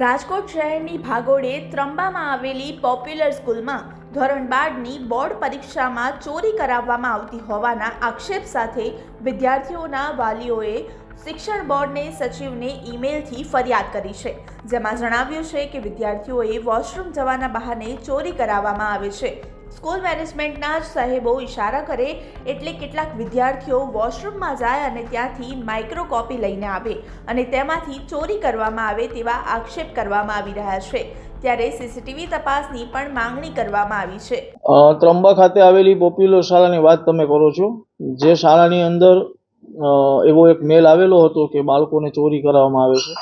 રાજકોટ શહેરની ભાગોળે ત્રંબામાં આવેલી પોપ્યુલર સ્કૂલમાં ધોરણ બારની બોર્ડ પરીક્ષામાં ચોરી કરાવવામાં આવતી હોવાના આક્ષેપ સાથે વિદ્યાર્થીઓના વાલીઓએ શિક્ષણ બોર્ડને સચિવને ઈમેલથી ફરિયાદ કરી છે, જેમાં જણાવ્યું છે કે વિદ્યાર્થીઓએ વોશરૂમ જવાના બહાને ચોરી કરાવવામાં આવે છે. સ્કૂલ મેનેજમેન્ટના જ સાહેબો ઇશારા કરે એટલે કેટલાક વિદ્યાર્થીઓ વોશરૂમમાં જાય અને ત્યાંથી માઇક્રો કોપી લઈને આવે અને તેમાંથી ચોરી કરવામાં આવે તેવા આક્ષેપ કરવામાં આવી રહ્યા છે. ત્યારે સીસીટીવી તપાસની પણ માંગણી કરવામાં આવી છે. ત્રંબા ખાતે આવેલી પોપ્યુલર શાળાની વાત તમે કરો છો. જે શાળાની અંદર એવો એક મેલ આવેલો હતો કે બાળકોને ચોરી કરાવવામાં આવે છે.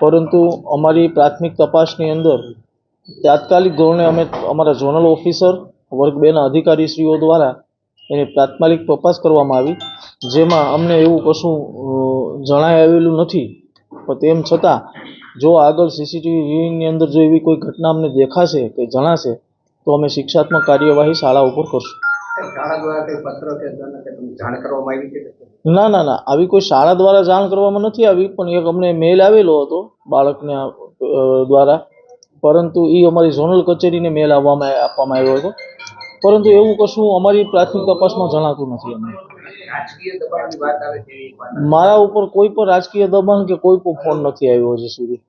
પરંતુ અમારી પ્રાથમિક તપાસની અંદર તાત્કાલિક ધોરણે અમે અમારા ઝોનલ ઓફિસર વર્ગ બેના અધિકારીશ્રીઓ દ્વારા એની તાત્કાલિક તપાસ કરવામાં આવી જેમાં અમને એવું કશું જણાય આવેલું નથી. પણ તેમ છતાં જો આગળ સીસીટીવી વ્યૂઇંગની અંદર જો એવી કોઈ ઘટના અમને દેખાશે કે જણાશે તો અમે શિક્ષાત્મક કાર્યવાહી શાળા ઉપર કરશું. ના ના ના. આવી કોઈ શાળા દ્વારા જાણ કરવામાં નથી આવી પણ એક અમને મેલ આવેલો હતો બાળકને દ્વારા. પરંતુ એ અમારી ઝોનલ કચેરીને મેલ આવવામાં આપવામાં આવ્યો હતો. પરંતુ એવું કશું અમારી પ્રાથમિક તપાસમાં જણાતું નથી અમને. મારા ઉપર કોઈ પણ રાજકીય દબાણ કે કોઈ પણ ફોન નથી આવ્યો હજી સુધી.